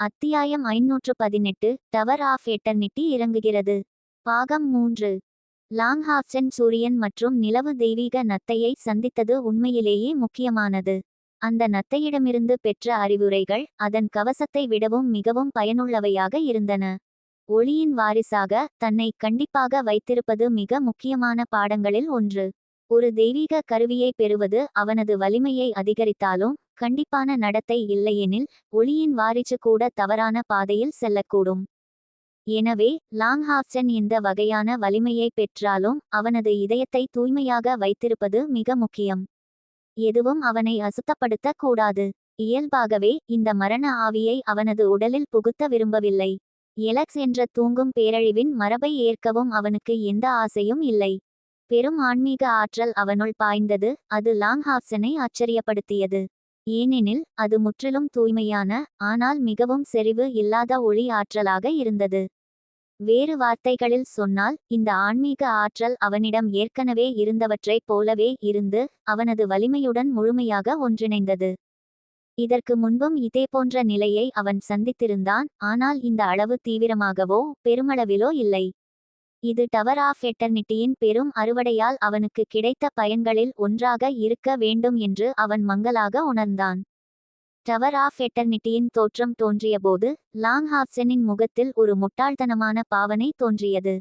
அத்தியாயம் ஐநூற்று பதினெட்டு டவர் ஆஃப் எட்டர்னிட்டி இறங்குகிறது. பாகம் மூன்று. லாங்ஹாப்சன் சூரியன் மற்றும் நிலவு தெய்வீக நத்தையை சந்தித்தது உண்மையிலேயே முக்கியமானது. அந்த நத்தையிடமிருந்து பெற்ற அறிவுரைகள் அதன் கவசத்தை விடவும் மிகவும் பயனுள்ளவையாக இருந்தன. ஒளியின் வாரிசாக தன்னை கண்டிப்பாக வைத்திருப்பது மிக முக்கியமான பாடங்களில் ஒன்று. ஒரு தெய்வீக கருவியை பெறுவது அவனது வலிமையை அதிகரித்தாலும் கண்டிப்பான நடத்தை இல்லையெனில் ஒளியின் வாரிசு கூட தவறான பாதையில் செல்லக்கூடும். எனவே லாங்ஹாப்சன் இந்த வகையான வலிமையை பெற்றாலும் அவனது இதயத்தை தூய்மையாக வைத்திருப்பது மிக முக்கியம். எதுவும் அவனை அசுத்தப்படுத்தக் கூடாது. இயல்பாகவே இந்த மரண ஆவியை அவனது உடலில் புகுத்த விரும்பவில்லை. எலக்ஸ் என்ற தூங்கும் பேரழிவின் மரபை ஏற்கவும் அவனுக்கு எந்த ஆசையும் இல்லை. பெரும் ஆன்மீக ஆற்றல் அவனுள் பாய்ந்தது அது லாங்ஹாப்சனை ஆச்சரியப்படுத்தியது. ஏனெனில் அது முற்றிலும் தூய்மையான ஆனால் மிகவும் செறிவு இல்லாத ஒளி ஆற்றலாக இருந்தது. வேறு வார்த்தைகளில் சொன்னால் இந்த ஆன்மீக ஆற்றல் அவனிடம் ஏற்கனவே இருந்தவற்றைப் போலவே இருந்து அவனது வலிமையுடன் முழுமையாக ஒன்றிணைந்தது. இதற்கு முன்பும் இதேபோன்ற நிலையை அவன் சந்தித்திருந்தான் ஆனால் இந்த அளவு தீவிரமாகவோ பெருமளவிலோ இல்லை. இது டவர் ஆஃப் எட்டர்னிட்டியின் பெரும் அறுவடையால் அவனுக்கு கிடைத்த பயன்களில் ஒன்றாக இருக்க வேண்டும் என்று அவன் மங்கலாக உணர்ந்தான். டவர் ஆஃப் எட்டர்னிட்டியின் தோற்றம் தோன்றியபோது லாங் ஹாப்சனின் முகத்தில் ஒரு முட்டாள்தனமான பாவனை தோன்றியது.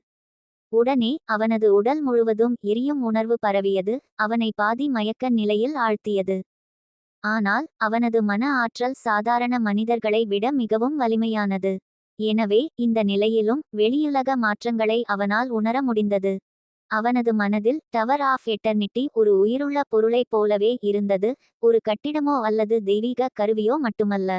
உடனே அவனது உடல் முழுவதும் எரியும் உணர்வு பரவியது அவனை பாதி மயக்க நிலையில் ஆழ்த்தியது. ஆனால் அவனது மன ஆற்றல் சாதாரண மனிதர்களை விட மிகவும் வலிமையானது. எனவே இந்த நிலையிலும் வெளியுலக மாற்றங்களை அவனால் உணர முடிந்தது. அவனது மனதில் டவர் ஆஃப் எட்டர்னிட்டி ஒரு உயிருள்ள பொருளைப் போலவே இருந்தது ஒரு கட்டிடமோ அல்லது தெய்வீக கருவியோ மட்டுமல்ல.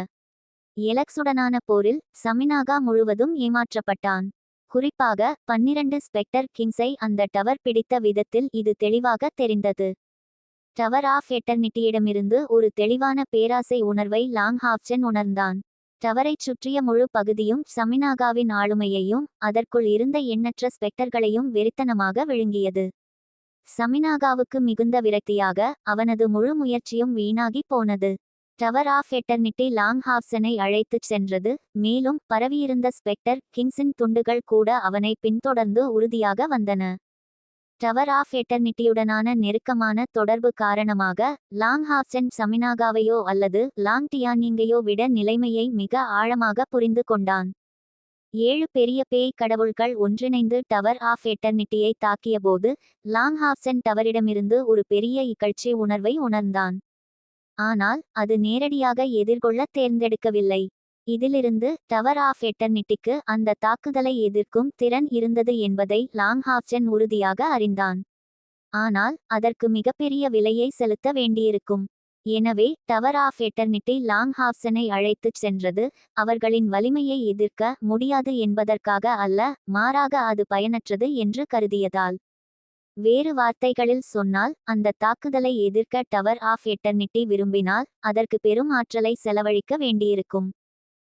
எலக்ஸுடனான போரில் சமினாகா முழுவதும் ஏமாற்றப்பட்டான். குறிப்பாக பன்னிரண்டு ஸ்பெக்டர் கிங்ஸை அந்த டவர் பிடித்த விதத்தில் இது தெளிவாக தெரிந்தது. டவர் ஆஃப் எட்டர்னிட்டியிடமிருந்து ஒரு தெளிவான பேராசை உணர்வை லாங் ஹாப்சன் உணர்ந்தான். டவரைச் சுற்றிய முழு பகுதியும் சமினாகாவின் ஆளுமையையும் அதற்குள் இருந்த எண்ணற்ற ஸ்பெக்டர்களையும் வெறித்தனமாக விழுங்கியது. சமினாகாவுக்கு மிகுந்த விரக்தியாக அவனது முழு முயற்சியும் வீணாகி போனது. டவர் ஆஃப் எட்டர்னிட்டி லாங் ஹாப்சனை அழைத்துச் சென்றது மேலும் பரவியிருந்த ஸ்பெக்டர் கிங்ஸின் துண்டுகள் கூட அவனை பின்தொடர்ந்து உறுதியாக வந்தன. டவர் ஆஃப் எட்டர்னிட்டியுடனான நெருக்கமான தொடர்பு காரணமாக லாங் ஹாப்சன் சமினாகாவையோ அல்லது லாங் டியானிங்கையோ விட நிலைமையை மிக ஆழமாக புரிந்து கொண்டான். ஏழு பெரிய பேய் கடவுள்கள் ஒன்றிணைந்து டவர் ஆஃப் எட்டர்னிட்டியை தாக்கியபோது லாங் ஹாப்சன் டவரிடமிருந்து ஒரு பெரிய இகழ்ச்சி உணர்வை உணர்ந்தான். ஆனால் அது நேரடியாக எதிர்கொள்ள தேர்ந்தெடுக்கவில்லை. இதிலிருந்து டவர் ஆஃப் எட்டர்னிட்டிக்கு அந்த தாக்குதலை எதிர்க்கும் திறன் இருந்தது என்பதை லாங்ஹாப்சன் உறுதியாக அறிந்தான். ஆனால் அதற்கு மிகப்பெரிய விலையை செலுத்த வேண்டியிருக்கும். எனவே டவர் ஆஃப் எட்டர்னிட்டி லாங் ஹாப்சனை அழைத்துச் சென்றது அவர்களின் வலிமையை எதிர்க்க முடியாது என்பதற்காக அல்ல மாறாக அது பயனற்றது என்று கருதியதால். வேறு வார்த்தைகளில் சொன்னால் அந்த தாக்குதலை எதிர்க்க டவர் ஆஃப் எட்டர்னிட்டி விரும்பினால் அதற்கு பெரும் ஆற்றலை செலவழிக்க வேண்டியிருக்கும்.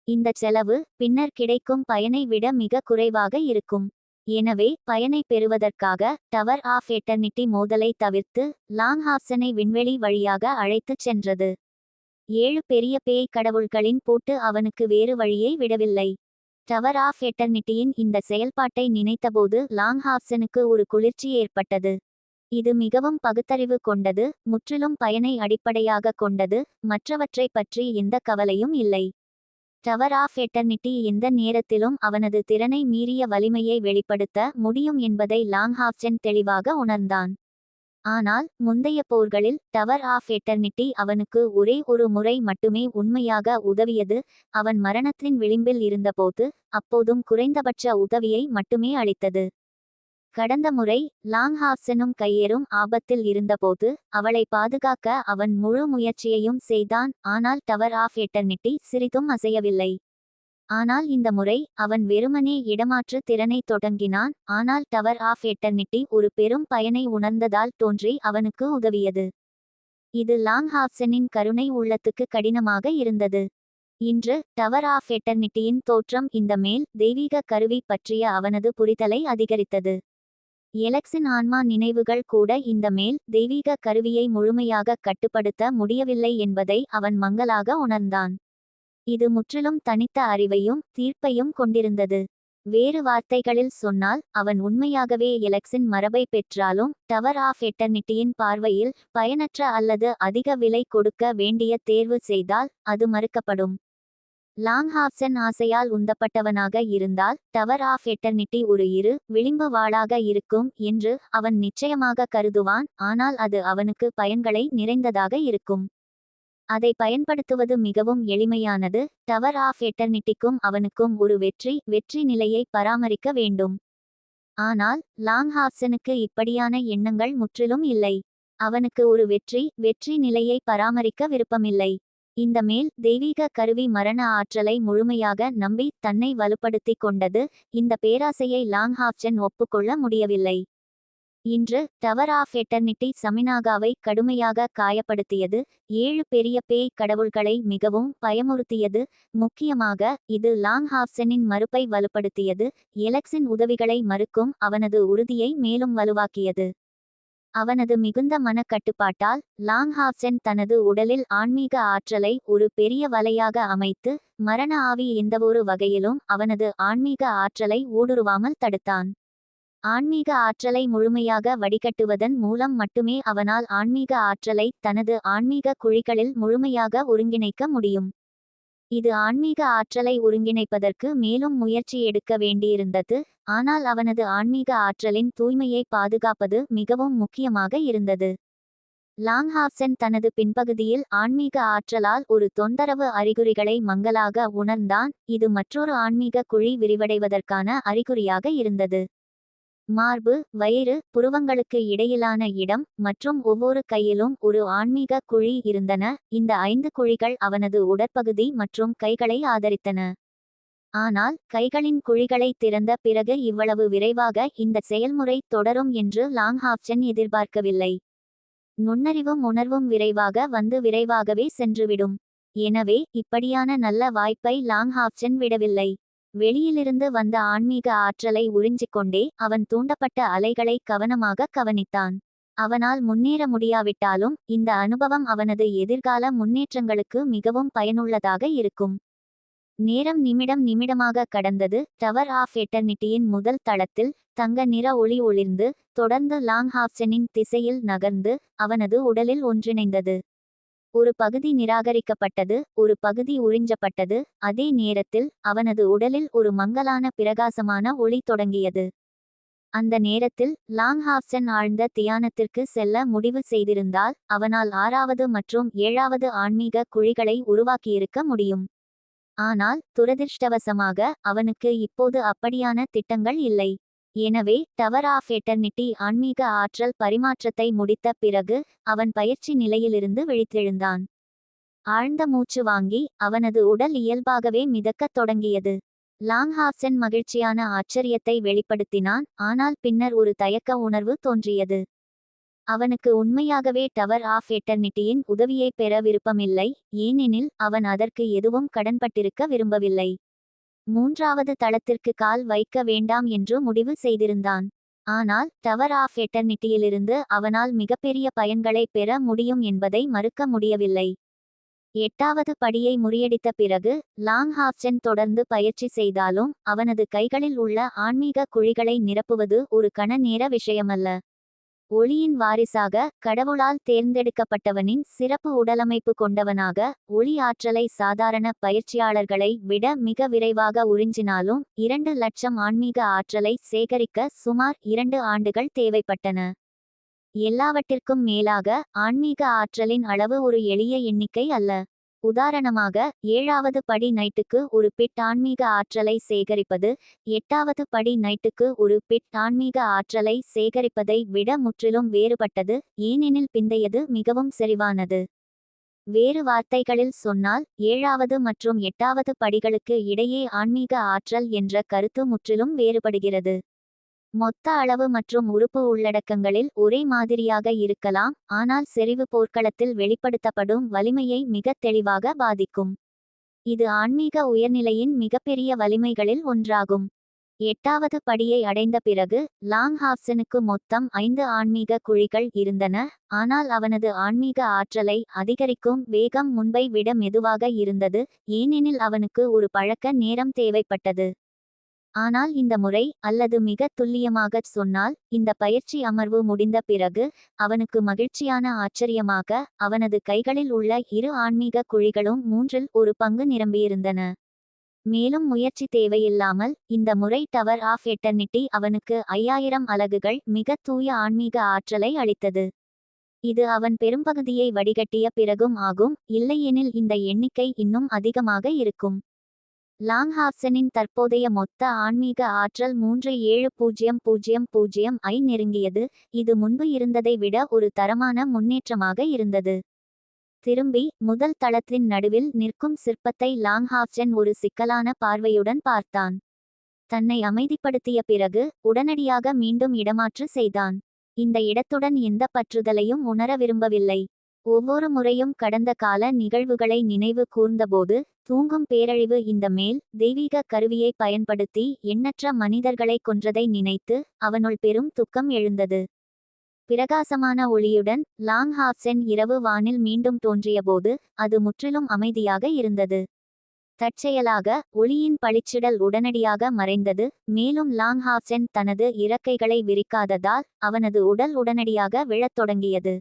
இந்த செலவு பின்னர் கிடைக்கும் பயனை விட மிக குறைவாக இருக்கும். எனவே பயனை பெறுவதற்காக டவர் ஆஃப் எட்டர்னிட்டி மோதலை தவிர்த்து லாங் ஹாப்சனை விண்வெளி வழியாக அழைத்துச் சென்றது. ஏழு பெரிய பேய் கடவுள்களின் பூட்டு அவனுக்கு வேறு வழியை விடவில்லை. டவர் ஆஃப் எட்டர்னிட்டியின் இந்த செயல்பாட்டை நினைத்தபோது லாங் ஹாப்சனுக்கு ஒரு குளிர்ச்சி ஏற்பட்டது. இது மிகவும் பகுத்தறிவு கொண்டது முற்றிலும் பயனை அடிப்படையாக கொண்டது மற்றவற்றைப் பற்றி எந்த கவலையும் இல்லை. டவர் ஆஃப் எட்டர்னிட்டி எந்த நேரத்திலும் அவனது திறனை மீறிய வலிமையை வெளிப்படுத்த முடியும் என்பதை லாங்ஹாப்சன் தெளிவாக உணர்ந்தான். ஆனால் முந்தைய போர்களில் டவர் ஆஃப் எட்டர்னிட்டி அவனுக்கு ஒரே ஒரு முறை மட்டுமே உண்மையாக உதவியது. அவன் மரணத்தின் விளிம்பில் இருந்தபோது அப்போதும் குறைந்தபட்ச உதவியை மட்டுமே அளித்தது. கடந்த முறை லாங்ஹாப்சனும் கையேறும் ஆபத்தில் இருந்தபோது அவளை பாதுகாக்க அவன் முழு முயற்சியையும் செய்தான் ஆனால் டவர் ஆஃப் எட்டர்னிட்டி சிறிதும் அசையவில்லை. ஆனால் இந்த முறை அவன் வெறுமனே இடமாற்று திறனை தொடங்கினான் ஆனால் டவர் ஆஃப் எட்டர்னிட்டி ஒரு பெரும் பயனை உணர்ந்ததால் தோன்றி அவனுக்கு உதவியது. இது லாங்ஹாப்சனின் கருணை உள்ளத்துக்கு கடினமாக இருந்தது. இன்று டவர் ஆஃப் எட்டர்னிட்டியின் தோற்றம் இந்த மேல் தெய்வீக கருவி பற்றிய அவனது புரிதலை அதிகரித்தது. எலக்ஸின் ஆன்மா நினைவுகள் கூட இந்த மேல் தெய்வீக கருவியை முழுமையாக கட்டுப்படுத்த முடியவில்லை என்பதை அவன் மங்கலாக உணர்ந்தான். இது முற்றிலும் தனித்த அறிவையும் தீர்ப்பையும் கொண்டிருந்தது. வேறு வார்த்தைகளில் சொன்னால் அவன் உண்மையாகவே எலக்ஸின் மரபை பெற்றாலும் டவர் ஆஃப் எட்டர்னிட்டியின் பார்வையில் பயனற்ற அல்லது அதிக விலை கொடுக்க வேண்டிய தேர்வு செய்தால் அது மறுக்கப்படும். லாங் ஹாப்சன் ஆசையால் உந்தப்பட்டவனாக இருந்தால் டவர் ஆஃப் எட்டர்னிட்டி ஒரு இரு விளிம்பு வாளாக இருக்கும் என்று அவன் நிச்சயமாக கருதுவான் ஆனால் அது அவனுக்கு பயன்களை நிறைந்ததாக இருக்கும். அதை பயன்படுத்துவது மிகவும் எளிமையானது டவர் ஆஃப் எட்டர்னிட்டிக்கும் அவனுக்கும் ஒரு வெற்றி வெற்றி நிலையை பராமரிக்க வேண்டும். ஆனால் லாங் ஹாப்சனுக்கு இப்படியான எண்ணங்கள் முற்றிலும் இல்லை. அவனுக்கு ஒரு வெற்றி வெற்றி நிலையை பராமரிக்க விருப்பமில்லை. இந்த மேல் தெய்வீக கருவி மரண ஆற்றலை முழுமையாக நம்பி தன்னை வலுப்படுத்திக் கொண்டது. இந்த பேராசையை லாங்ஹாப்சன் ஒப்புக்கொள்ள முடியவில்லை. இன்று டவர் ஆஃப் எட்டர்னிட்டி சமினாகாவை கடுமையாக காயப்படுத்தியது. ஏழு பெரிய பேய் கடவுள்களை மிகவும் பயமுறுத்தியது. முக்கியமாக இது லாங் ஹாப்சனின் மறுப்பை வலுப்படுத்தியது. எலக்ஸின் உதவிகளை மறுக்கும் அவனது உறுதியை மேலும் வலுவாக்கியது. அவனது மிகுந்த மனக்கட்டுப்பாட்டால் லாங்ஹாப்சென் தனது உடலில் ஆன்மீக ஆற்றலை ஒரு பெரிய வலையாக அமைத்து மரண ஆவி எந்தவொரு வகையிலும் அவனது ஆன்மீக ஆற்றலை ஊடுருவாமல் தடுத்தான். ஆன்மீக ஆற்றலை முழுமையாக வடிகட்டுவதன் மூலம் மட்டுமே அவனால் ஆன்மீக ஆற்றலை தனது ஆன்மீக குழிகளில் முழுமையாக ஒருங்கிணைக்க முடியும். இது ஆன்மீக ஆற்றலை ஒருங்கிணைப்பதற்கு மேலும் முயற்சி எடுக்க வேண்டியிருந்தது ஆனால் அவனது ஆன்மீக ஆற்றலின் தூய்மையை பாதுகாப்பது மிகவும் முக்கியமாக இருந்தது. லாங்ஹாப்சன் தனது பின்பகுதியில் ஆன்மீக ஆற்றலால் ஒரு தொந்தரவு அறிகுறிகளை மங்கலாக உணர்ந்தான் இது மற்றொரு ஆன்மீக குழி விரிவடைவதற்கான அறிகுறியாக இருந்தது. மார்பு வயிறு புருவங்களுக்கு இடையிலான இடம் மற்றும் ஒவ்வொரு கையிலும் ஒரு ஆன்மீக குழி இருந்தன. இந்த ஐந்து குழிகள் அவனது உடற்பகுதி மற்றும் கைகளை ஆதரித்தன. ஆனால் கைகளின் குழிகளை திறந்த பிறகு இவ்வளவு விரைவாக இந்த செயல்முறை தொடரும் என்று லாங் ஹாப்சன் எதிர்பார்க்கவில்லை. நுண்ணறிவும் உணர்வும் விரைவாக வந்து விரைவாகவே சென்றுவிடும். எனவே இப்படியான நல்ல வாய்ப்பை லாங் ஹாப்சன் விடவில்லை. வெளியிலிருந்து வந்த ஆன்மீக ஆற்றலை உறிஞ்சிக்கொண்டே அவன் தூண்டப்பட்ட அலைகளை கவனமாக கவனித்தான். அவனால் முன்னேற முடியாவிட்டாலும் இந்த அனுபவம் அவனது எதிர்கால முன்னேற்றங்களுக்கு மிகவும் பயனுள்ளதாக இருக்கும். நேரம் நிமிடம் நிமிடமாக கடந்தது. டவர் ஆஃப் எட்டர்னிட்டியின் முதல் தளத்தில் தங்க நிற ஒளி ஒளிர்ந்து தொடர்ந்து லாங் ஹாப்சனின் திசையில் நகர்ந்து அவனது உடலில் ஒன்றிணைந்தது. ஒரு பகுதி நிராகரிக்கப்பட்டது ஒரு பகுதி உறிஞ்சப்பட்டது. அதே நேரத்தில் அவனது உடலில் ஒரு மங்கலான பிரகாசமான ஒளி தொடங்கியது. அந்த நேரத்தில் லாங்ஹாப்சன் ஆழ்ந்த தியானத்திற்கு செல்ல முடிவு செய்திருந்தால் அவனால் ஆறாவது மற்றும் ஏழாவது ஆன்மீக குழிகளை உருவாக்கியிருக்க முடியும். ஆனால் துரதிர்ஷ்டவசமாக அவனுக்கு இப்போது அப்படியான திட்டங்கள் இல்லை. எனவே டவர் ஆஃப் எட்டர்னிட்டி ஆன்மீக ஆற்றல் பரிமாற்றத்தை முடித்த பிறகு அவன் பயிற்சி நிலையிலிருந்து விழித்தெழுந்தான். ஆழ்ந்த மூச்சு வாங்கி அவனது உடல் இயல்பாகவே மிதக்கத் தொடங்கியது. லாங்ஹாப்சன் மகிழ்ச்சியான ஆச்சரியத்தை வெளிப்படுத்தினான் ஆனால் பின்னர் ஒரு தயக்க உணர்வு தோன்றியது. அவனுக்கு உண்மையாகவே டவர் ஆஃப் எட்டர்னிட்டியின் உதவியை பெற விருப்பமில்லை ஏனெனில் அவன் அதற்கு எதுவும் கடன்பட்டிருக்க விரும்பவில்லை. மூன்றாவது தளத்திற்கு கால் வைக்க வேண்டாம் என்று முடிவு செய்திருந்தான். ஆனால் டவர் ஆஃப் எட்டர்னிட்டியிலிருந்து அவனால் மிகப்பெரிய பயன்களை பெற முடியும் என்பதை மறுக்க முடியவில்லை. எட்டாவது படியை முறியடித்த பிறகு லாங் ஹாப்சன் தொடர்ந்து பயிற்சி செய்தாலும் அவனது கைகளில் உள்ள ஆன்மீக குழிகளை நிரப்புவது ஒரு கண நேர விஷயமல்ல. ஒளியின் வாரிசாக கடவுளால் தேர்ந்தெடுக்கப்பட்டவனின் சிறப்பு உடலமைப்பு கொண்டவனாக ஒளி ஆற்றலை சாதாரண பயிற்சியாளர்களை விட மிக விரைவாக உறிஞ்சினாலும் இரண்டு லட்சம் ஆன்மீக ஆற்றலை சேகரிக்க சுமார் இரண்டு ஆண்டுகள் தேவைப்பட்டன. எல்லாவற்றிற்கும் மேலாக ஆன்மீக ஆற்றலின் அளவு ஒரு எளிய எண்ணிக்கை அல்ல. உதாரணமாக ஏழாவது படி நைட்டுக்கு ஒரு பிட் ஆன்மீக ஆற்றலை சேகரிப்பது எட்டாவது படி நைட்டுக்கு ஒரு பிட் ஆன்மீக ஆற்றலை சேகரிப்பதை விட முற்றிலும் வேறுபட்டது ஏனெனில் பிந்தையது மிகவும் செறிவானது. வேறு வார்த்தைகளில் சொன்னால் ஏழாவது மற்றும் எட்டாவது படிகளுக்கு இடையே ஆன்மீக ஆற்றல் என்ற கருத்து முற்றிலும் வேறுபடுகிறது. மொத்த அளவு மற்றும் உறுப்பு உள்ளடக்கங்களில் ஒரே மாதிரியாக இருக்கலாம் ஆனால் செறிவு போர்க்களத்தில் வெளிப்படுத்தப்படும் வலிமையை மிக தெளிவாக பாதிக்கும். இது ஆன்மீக உயர்நிலையின் மிகப்பெரிய வலிமைகளில் ஒன்றாகும். எட்டாவது படியை அடைந்த பிறகு லாங் ஹாப்சனுக்கு மொத்தம் ஐந்து ஆன்மீக குழிகள் இருந்தன ஆனால் அவனது ஆன்மீக ஆற்றலை அதிகரிக்கும் வேகம் முன்பை விட மெதுவாக இருந்தது ஏனெனில் அவனுக்கு ஒரு பழக்க நேரம் தேவைப்பட்டது. ஆனால் இந்த முறை அல்லது மிக துல்லியமாகச் சொன்னால் இந்த பயிற்சி அமர்வு முடிந்த பிறகு அவனுக்கு மகிழ்ச்சியான ஆச்சரியமாக அவனது கைகளில் உள்ள இரு ஆன்மீக குழிகளும் மூன்றில் ஒரு பங்கு நிரம்பியிருந்தன. மேலும் முயற்சி தேவையில்லாமல் இந்த முறை டவர் ஆஃப் எட்டர்னிட்டி அவனுக்கு ஐயாயிரம் அலகுகள் மிக தூய ஆன்மீக ஆற்றலை அளித்தது. இது அவன் பெரும்பகுதியை வடிகட்டிய பிறகும் ஆகும் இல்லையெனில் இந்த எண்ணிக்கை இன்னும் அதிகமாக இருக்கும். லாங்ஹாப்சனின் தற்போதைய மொத்த ஆன்மீக ஆற்றல் மூன்று ஏழு பூஜ்ஜியம் பூஜ்ஜியம் பூஜ்ஜியம் ஐ நெருங்கியது. இது முன்பு இருந்ததை விட ஒரு தரமான முன்னேற்றமாக இருந்தது. திரும்பி முதல் தளத்தின் நடுவில் நிற்கும் சிற்பத்தை லாங்ஹாப்சன் ஒரு சிக்கலான பார்வையுடன் பார்த்தான். தன்னை அமைதிப்படுத்திய பிறகு உடனடியாக மீண்டும் இடமாற்று செய்தான். இந்த இடத்துடன் எந்த பற்றுதலையும் உணர விரும்பவில்லை. ஒவ்வொரு முறையும் கடந்த கால நிகழ்வுகளை நினைவு கூர்ந்தபோது தூங்கும் பேரழிவு இந்த மேல் தெய்வீக கருவியை பயன்படுத்தி எண்ணற்ற மனிதர்களை கொன்றதை நினைத்து அவனுள் பெரும் துக்கம் எழுந்தது. பிரகாசமான ஒளியுடன் லாங் ஹாப்சென் இரவு வானில் மீண்டும் தோன்றியபோது அது முற்றிலும் அமைதியாக இருந்தது. தற்செயலாக ஒளியின் பளிச்சிடல் உடனடியாக மறைந்தது மேலும் லாங் ஹாப்சென் தனது இறக்கைகளை விரிக்காததால் அவனது உடல் உடனடியாக விழத் தொடங்கியது.